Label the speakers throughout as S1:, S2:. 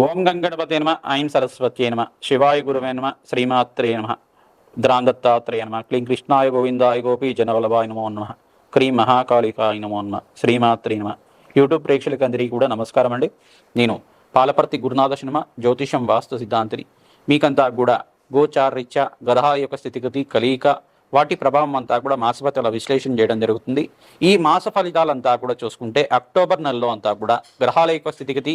S1: ఓం గంగణపతే నమ ఐం సరస్వత్యే నమ శివాయ గురువే నమ శ్రీమాత్రే నమ ద్రాందత్తాత్రేయ నమ క్లీం కృష్ణాయ గోవిందాయ గోపీ జనవల్లభాయ నమో నమ క్రీం మహాకాళికాయ నమో నమ శ్రీమాత్రే నమ. యూట్యూబ్ ప్రేక్షకులందరికీ కూడా నమస్కారం అండి. నేను పాలపర్తి గురునాథ సినిమా జ్యోతిషం వాస్తు సిద్ధాంతిని. మీకంతా కూడా గోచారిత్య గ్రహాల యొక్క స్థితిగతి కలియిక వాటి ప్రభావం అంతా కూడా మాసఫలితాల విశ్లేషణ చేయడం జరుగుతుంది. ఈ మాస ఫలితాలంతా కూడా చూసుకుంటే అక్టోబర్ నెలలో అంతా కూడా గ్రహాల యొక్క స్థితిగతి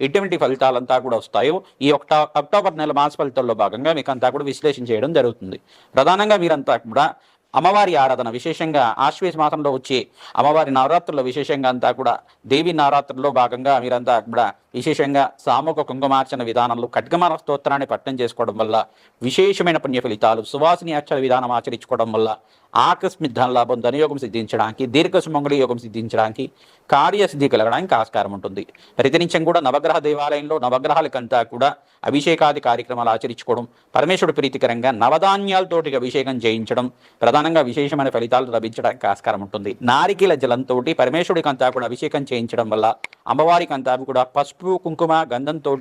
S1: ఎటువంటి ఫలితాలంతా కూడా వస్తాయో ఈ ఒక్టో అక్టోబర్ నెల మాస ఫలితాల్లో భాగంగా మీకు అంతా కూడా విశ్లేషణ చేయడం జరుగుతుంది. ప్రధానంగా మీరంతా కూడా అమ్మవారి ఆరాధన విశేషంగా ఆశ్వేష మాసంలో వచ్చే అమ్మవారి నవరాత్రుల్లో విశేషంగా అంతా కూడా దేవి నవరాత్రుల్లో భాగంగా మీరంతా కూడా విశేషంగా సామూహిక కుంకుమార్చన విధానంలో ఖడ్గమాన స్తోత్రాన్ని పట్టణం చేసుకోవడం వల్ల విశేషమైన పుణ్య ఫలితాలు సువాసిని అక్షర విధానం ఆచరించుకోవడం వల్ల ఆకస్మిక ధన లాభం ధనయోగం సిద్ధించడానికి దీర్ఘ సుమంగళి యోగం సిద్ధించడానికి కార్యసిద్ధి కలగడానికి ఆస్కారం ఉంటుంది. ప్రతినిత్యం కూడా నవగ్రహ దేవాలయంలో నవగ్రహాలకంతా కూడా అభిషేకాది కార్యక్రమాలు ఆచరించుకోవడం పరమేశ్వరుడు ప్రీతికరంగా నవధాన్యాలతోటి అభిషేకం చేయించడం ప్రధానంగా విశేషమైన ఫలితాలు లభించడానికి ఆస్కారం ఉంటుంది. నారికీల జలంతో పరమేశ్వరుడికంతా కూడా అభిషేకం చేయించడం వల్ల అమ్మవారికంతా కూడా పసుపు కుంకుమ గంధంతో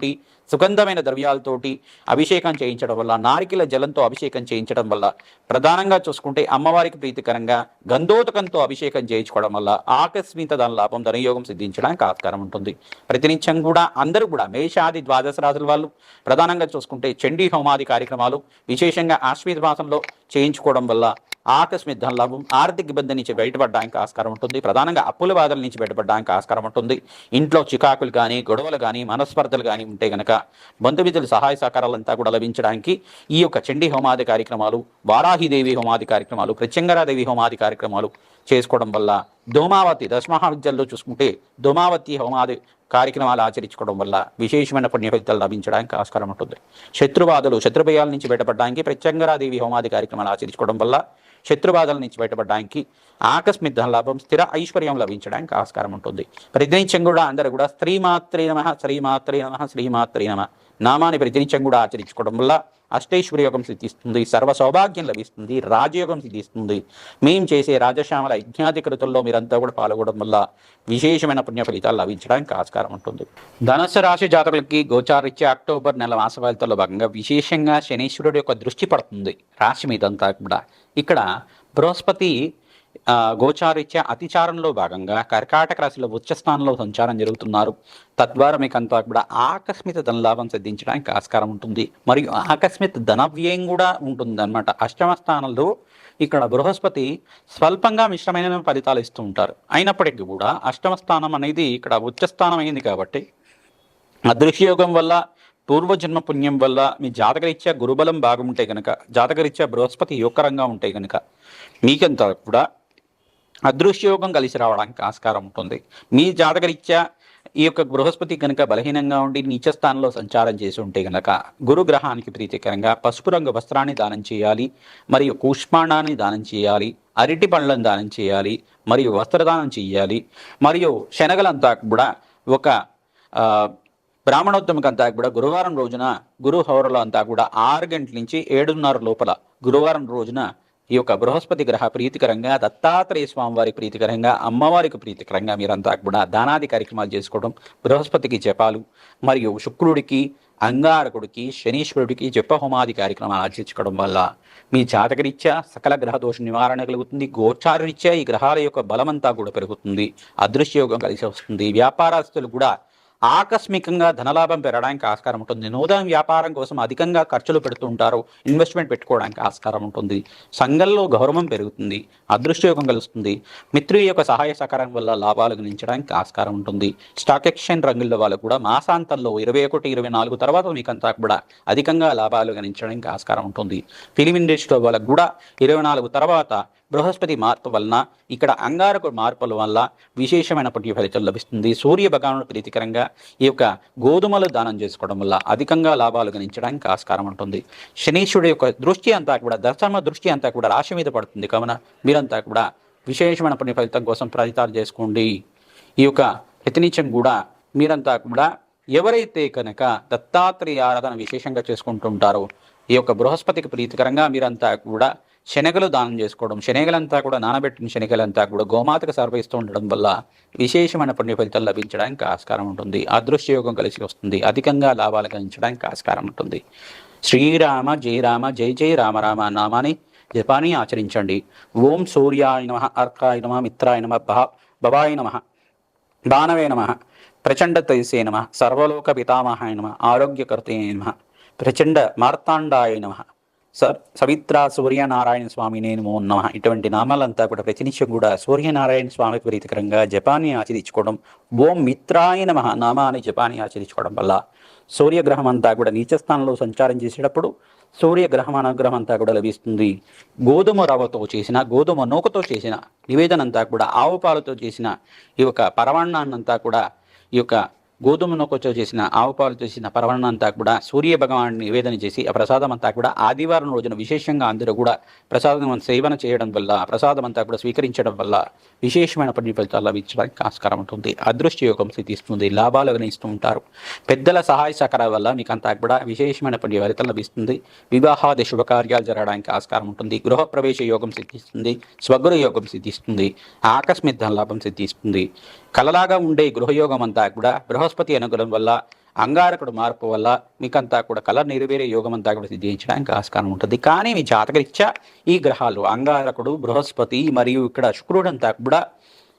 S1: సుగంధమైన ద్రవ్యాలతోటి అభిషేకం చేయించడం వల్ల నారికల జలంతో అభిషేకం చేయించడం వల్ల ప్రధానంగా చూసుకుంటే అమ్మవారికి ప్రీతికరంగా గంధోతకంతో అభిషేకం చేయించుకోవడం వల్ల ఆకస్మిక దాని లాభం ధనయోగం సిద్ధించడానికి ఆస్కారం ఉంటుంది. ప్రతినిత్యం కూడా అందరూ కూడా మేషాది ద్వాదశ రాజుల వాళ్ళు ప్రధానంగా చూసుకుంటే చండీ హోమాది కార్యక్రమాలు విశేషంగా ఆశ్వీత మాసంలో చేయించుకోవడం వల్ల ఆకస్మిక ధన లాభం ఆర్థిక ఇబ్బంది నుంచి బయటపడడానికి ఆస్కారం ఉంటుంది. ప్రధానంగా అప్పుల బాధల నుంచి బయటపడడానికి ఆస్కారం ఉంటుంది. ఇంట్లో చికాకులు కానీ గొడవలు కానీ మనస్పర్ధలు కానీ ఉంటే కూడా బంధుమిత్రుల సహాయ సహకారాలంతా కూడా లభించడానికి ఈ యొక్క చండీ హోమాది కార్యక్రమాలు వారాహిదేవి హోమాది కార్యక్రమాలు ప్రత్యంగరాదేవి హోమాది కార్యక్రమాలు చేసుకోవడం వల్ల దోమావతి దశమహావిద్యల్లో చూసుకుంటే దోమావతి హోమాది కార్యక్రమాలు ఆచరించుకోవడం వల్ల విశేషమైన పుణ్య ఫలితాలు లభించడానికి ఆస్కారం ఉంటుంది. శత్రుబాధలు శత్రుభయాల నుంచి బయటపడడానికి ప్రత్యంగరాదేవి హోమాది కార్యక్రమాలు ఆచరించుకోవడం వల్ల శత్రుబాధల నుంచి బయటపడడానికి ఆకస్మిక లాభం స్థిర ఐశ్వర్యం లభించడానికి ఆస్కారం ఉంటుంది. ప్రతినిత్యం కూడా అందరూ కూడా శ్రీమాత్రే నమ శ్రీమాత్రే నమ శ్రీమాత్రే నమ. నామాన్ని ప్రతినిత్యం కూడా ఆచరించుకోవడం వల్ల అష్టైశ్వర్య యోగం సిద్ధిస్తుంది సర్వ సౌభాగ్యం లభిస్తుంది రాజయోగం సిద్ధిస్తుంది. మేం చేసే రాజశ్యామల యజ్ఞాది కృతుల్లో మీరంతా కూడా పాల్గొనడం వల్ల విశేషమైన పుణ్య ఫలితాలు లభించడానికి ఆస్కారం ఉంటుంది. ధనస్సు రాశి జాతకులకి గోచారిత్య అక్టోబర్ నెల మాస ఫలితాల్లో భాగంగా విశేషంగా శనీశ్వరుడు యొక్క దృష్టి పడుతుంది రాశి మీదంతా కూడా. ఇక్కడ బృహస్పతి గోచారిత్య అతిచారంలో భాగంగా కర్కాటక రాశిలో ఉచ్చస్థానంలో సంచారం జరుగుతున్నారు. తద్వారా మీకు అంతా కూడా ఆకస్మిక ధనలాభం సిద్ధించడానికి ఆస్కారం ఉంటుంది. మరియు ఆకస్మిక ధన వ్యయం కూడా ఉంటుంది అనమాట అష్టమ స్థానంలో ఇక్కడ బృహస్పతి స్వల్పంగా మిశ్రమైన ఫలితాలు ఇస్తూ ఉంటారు. అయినప్పటికీ కూడా అష్టమ స్థానం అనేది ఇక్కడ ఉచ్చస్థానం అయింది కాబట్టి అదృశ్యయోగం వల్ల పూర్వజన్మ పుణ్యం వల్ల మీ జాతకరీత్యా గురుబలం బాగుంటే కనుక జాతకరీత్యా బృహస్పతి యోగకరంగా ఉంటే కనుక మీకంతా కూడా అదృశ్యయోగం కలిసి రావడానికి ఆస్కారం ఉంటుంది. మీ జాతకరీత్యా ఈ యొక్క బృహస్పతి కనుక బలహీనంగా ఉండి నీచస్థానంలో సంచారం చేసి ఉంటే కనుక గురు గ్రహానికి ప్రీతికరంగా పసుపు రంగు వస్త్రాన్ని దానం చేయాలి మరియు కూష్మాండాన్ని దానం చేయాలి అరటి పండ్లను దానం చేయాలి మరియు వస్త్రదానం చేయాలి మరియు శనగలంతా కూడా ఒక ఆ, కూడా గురువారం రోజున గురు హౌరలో అంతా కూడా ఆరు గంటల నుంచి ఏడున్నర లోపల గురువారం రోజున ఈ యొక్క బృహస్పతి గ్రహ ప్రీతికరంగా దత్తాత్రేయ స్వామి వారి ప్రీతికరంగా అమ్మవారికి ప్రీతికరంగా మీరంతా కూడా దానాది కార్యక్రమాలు చేసుకోవడం బృహస్పతికి జపాలు మరియు శుక్రుడికి అంగారకుడికి శనీశ్వరుడికి జపహోమాది కార్యక్రమాలు ఆచరించుకోవడం వల్ల మీ జాతకరీత్యా సకల గ్రహ దోష నివారణ కలుగుతుంది. గోచారరీత్యా ఈ గ్రహాల యొక్క బలమంతా కూడా పెరుగుతుంది. అదృశ్యయోగం కలిసి వస్తుంది. వ్యాపారస్తులు కూడా ఆకస్మికంగా ధనలాభం పెరగడానికి ఆస్కారం ఉంటుంది. నూతన వ్యాపారం కోసం అధికంగా ఖర్చులు పెడుతుంటారు ఇన్వెస్ట్మెంట్ పెట్టుకోవడానికి ఆస్కారం ఉంటుంది. సంఘంలో గౌరవం పెరుగుతుంది. అదృష్టయోగం కలుస్తుంది మిత్రుల యొక్క సహాయ సహకారం వల్ల లాభాలు గణించడానికి ఆస్కారం ఉంటుంది. స్టాక్ ఎక్స్చేంజ్ రంగుల వాళ్ళు కూడా మాసాంతంలో ఇరవై ఒకటి ఇరవై నాలుగు తర్వాత మీకంతా కూడా అధికంగా లాభాలు గణించడానికి ఆస్కారం ఉంటుంది. ఫిలిం ఇండస్ట్రీలో వాళ్ళకు కూడా ఇరవై నాలుగు తర్వాత బృహస్పతి మార్పు వలన ఇక్కడ అంగారకు మార్పుల వల్ల విశేషమైనటువంటి ఫలితం లభిస్తుంది. సూర్య భగవానుడు ప్రీతికరంగా ఈ యొక్క గోధుమలు దానం చేసుకోవడం వల్ల అధికంగా లాభాలు గణించడానికి ఆస్కారం ఉంటుంది. శనీశ్వరుడు యొక్క దృష్టి అంతా కూడా దశమ దృష్టి అంతా కూడా రాశి మీద పడుతుంది. కావున మీరంతా కూడా విశేషమైనటువంటి ఫలితం కోసం ప్రతితాలు చేసుకోండి. ఈ యొక్క ప్రతినిత్యం కూడా మీరంతా కూడా ఎవరైతే కనుక దత్తాత్రేయ ఆరాధన విశేషంగా చేసుకుంటుంటారో ఈ యొక్క బృహస్పతికి ప్రీతికరంగా మీరంతా కూడా శనగలు దానం చేసుకోవడం శనగలంతా కూడా నానబెట్టిన శనగలంతా కూడా గోమాతకు సమర్పిస్తూ ఉండడం వల్ల విశేషమైన పుణ్య ఫలితం లభించడానికి ఆస్కారం ఉంటుంది. అదృశ్యయోగం కలిసి వస్తుంది. అధికంగా లాభాలు గణించడానికి ఆస్కారం ఉంటుంది. శ్రీరామ జయ రామ జై జయ రామ రామ నామాని జపాన్ని ఆచరించండి. ఓం సూర్యాయ నమ అర్కాయ నమ మిత్రాయ నమ భా భవాయ నమ దానవే నమ ప్రచండ తైసే నమ సర్వలోక పితామహాయ నమ ఆరోగ్యకర్తయ నమ ప్రచండ మార్తాండాయ నమ సార్ సవిత్ర సూర్యనారాయణ స్వామి నేను మో నమ. ఇటువంటి నామాలంతా కూడా ప్రతినిత్యం కూడా సూర్యనారాయణ స్వామికి ప్రీతికరంగా జపాన్ని ఆచరించుకోవడం ఓం మిత్రాయ నమ నామాన్ని జపాన్ని ఆచరించుకోవడం వల్ల సూర్యగ్రహం అంతా కూడా నీచస్థానంలో సంచారం చేసేటప్పుడు సూర్యగ్రహం అనుగ్రహం అంతా కూడా లభిస్తుంది. గోధుమ రవ్వతో చేసిన గోధుమ నూకతో చేసిన నివేదన అంతా కూడా ఆవు పాలతో చేసిన ఈ యొక్క పరమాన్నాన్నంతా కూడా ఈ యొక్క గోధుమ నూకతో చేసిన ఆవు పాలు చేసిన పరమాన్నం అంతా కూడా సూర్య భగవాన్ని నివేదన చేసి ఆ ప్రసాదం అంతా కూడా ఆదివారం రోజున విశేషంగా అందరూ కూడా ప్రసాదం సేవన చేయడం వల్ల ప్రసాదం అంతా కూడా స్వీకరించడం వల్ల విశేషమైన పని ఫలితాలు లభించడానికి ఆస్కారం ఉంటుంది. అదృష్ట యోగం సిద్ధిస్తుంది లాభాలు గణిస్తూ ఉంటారు. పెద్దల సహాయ సహకారాల వల్ల మీకు అంతా కూడా విశేషమైన పని ఫలితం లభిస్తుంది. వివాహాది శుభకార్యాలు జరగడానికి ఆస్కారం ఉంటుంది. గృహప్రవేశ యోగం సిద్ధిస్తుంది స్వగృహ యోగం సిద్ధిస్తుంది ఆకస్మిక ధనలాభం సిద్ధిస్తుంది. కలలాగా ఉండే గృహయోగం అంతా కూడా బృహస్పతి అనుగ్రహం వల్ల అంగారకుడు మార్పు వల్ల మీకంతా కూడా కళ నెరవేరే యోగం అంతా కూడా సిద్ధించడానికి ఆస్కారం ఉంటుంది. కానీ మీ జాతకరీత్యా ఈ గ్రహాలు అంగారకుడు బృహస్పతి మరియు ఇక్కడ శుక్రుడు అంతా కూడా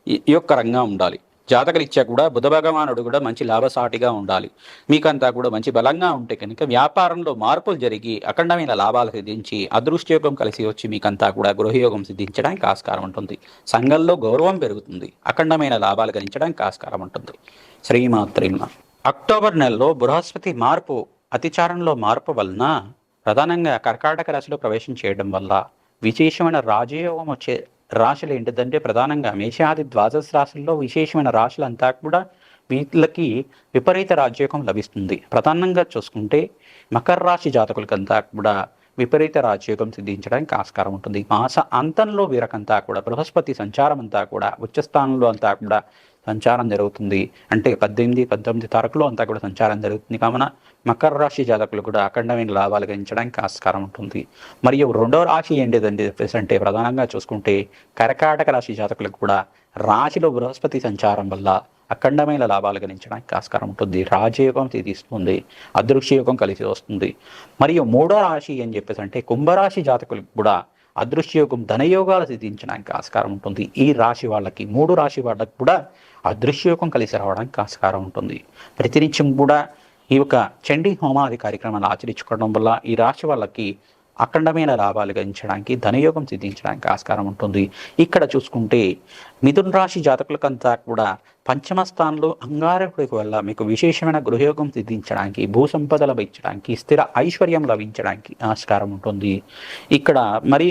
S1: ఈ- రంగా ఉండాలి. జాతకరీత్యా కూడా బుధ భగవానుడు కూడా మంచి లాభసాటిగా ఉండాలి. మీకంతా కూడా మంచి బలంగా ఉంటే కనుక వ్యాపారంలో మార్పులు జరిగి అఖండమైన లాభాలు సిద్ధించి అదృష్టయోగం కలిసి వచ్చి మీకంతా కూడా గృహయోగం సిద్ధించడానికి ఆస్కారం ఉంటుంది. సంఘంలో గౌరవం పెరుగుతుంది. అఖండమైన లాభాలు గణించడానికి ఆస్కారం ఉంటుంది. శ్రీమాత్రిమ. అక్టోబర్ నెలలో బృహస్పతి మార్పు అతిచారంలో మార్పు వలన ప్రధానంగా కర్కాటక రాశిలో ప్రవేశం చేయడం వల్ల విశేషమైన రాజయోగం వచ్చే రాశులు ఏంటిదంటే ప్రధానంగా మేషాది ద్వాదశ రాశుల్లో విశేషమైన రాశులంతా కూడా వీళ్ళకి విపరీత రాజయోగం లభిస్తుంది. ప్రధానంగా చూసుకుంటే మకర రాశి జాతకులకంతా కూడా విపరీత రాజయోగం సిద్ధించడానికి ఆస్కారం ఉంటుంది. మాస అంతంలో వీరకంతా కూడా బృహస్పతి సంచారం అంతా కూడా ఉచ్చస్థానంలో అంతా కూడా సంచారం జరుగుతుంది. అంటే పద్దెనిమిది పద్దెనిమిది తారకులు అంతా కూడా సంచారం జరుగుతుంది. కావున మకర రాశి జాతకులు కూడా అఖండమైన లాభాలు గణించడానికి ఆస్కారం ఉంటుంది. మరియు రెండో రాశి ఏంటిదండి? చెప్పేసి అంటే ప్రధానంగా చూసుకుంటే కర్కాటక రాశి జాతకులకు కూడా రాశిలో బృహస్పతి సంచారం వల్ల అఖండమైన లాభాలు గణించడానికి ఆస్కారం ఉంటుంది. రాజయోగం తీస్తుంది. అదృశ్యయోగం కలిసి వస్తుంది. మరియు మూడో రాశి అని చెప్పేసి అంటే కుంభరాశి జాతకులకు కూడా అదృశ్యయోగం ధనయోగాలు సిద్ధించడానికి ఆస్కారం ఉంటుంది. ఈ రాశి వాళ్ళకి మూడు రాశి వాళ్ళకి కూడా అదృశ్యయోగం కలిసి రావడానికి ఆస్కారం ఉంటుంది. ప్రతినిత్యం కూడా ఈ యొక్క చండీ హోమాది కార్యక్రమాలు ఆచరించుకోవడం వల్ల ఈ రాశి వాళ్ళకి అఖండమైన లాభాలు గడించడానికి ధనయోగం సిద్ధించడానికి ఆస్కారం ఉంటుంది. ఇక్కడ చూసుకుంటే మిథున రాశి జాతకులకంతా కూడా పంచమ స్థానంలో అంగారకుడికి వల్ల మీకు విశేషమైన గృహయోగం సిద్ధించడానికి భూ సంపద లభించడానికి స్థిర ఐశ్వర్యం లభించడానికి ఆస్కారం ఉంటుంది. ఇక్కడ మరి